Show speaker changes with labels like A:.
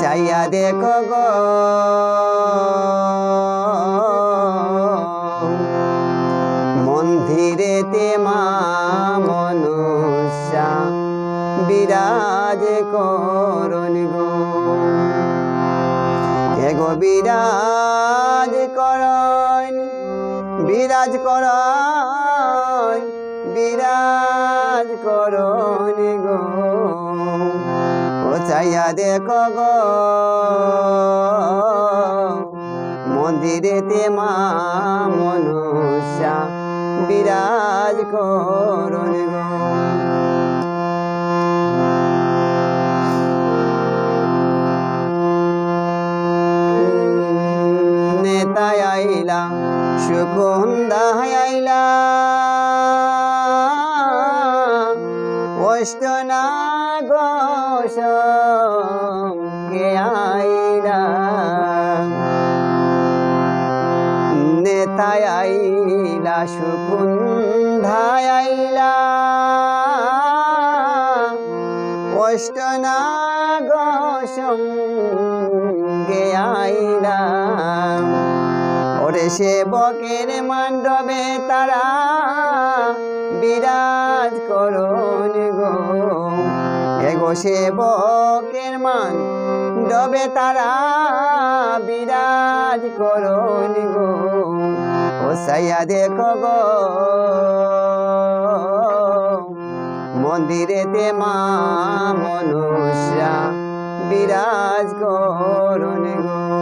A: চাইয়া দেখো গো। মন্দিরেতে মা মনুষ্যা বিরাজ করুন গো। এগো বিরাজ করন বিরাজ করন বিরাজ করন গো। চাইয়া দেখো গো। মন্দিরেতে মা মনুষ্যা বিরাজ করুন গো। নেতা আইলা সুকুন্দা আইলা। অষ্টনা গোষ গে আইলা। নেতা আইলা সুকুন্ধা আইলা। অষ্টনা গোসম গে আইলা। ওরে সেবকের মণ্ডপে তারা বিরাজ করুন গো এগো সেবকের মান, ডবে তারা বিরাজ করুন গো। ও সাইয়া দেখো গো, মন্দিরেতে মা মনুষ্যা বিরাজ করুন গো।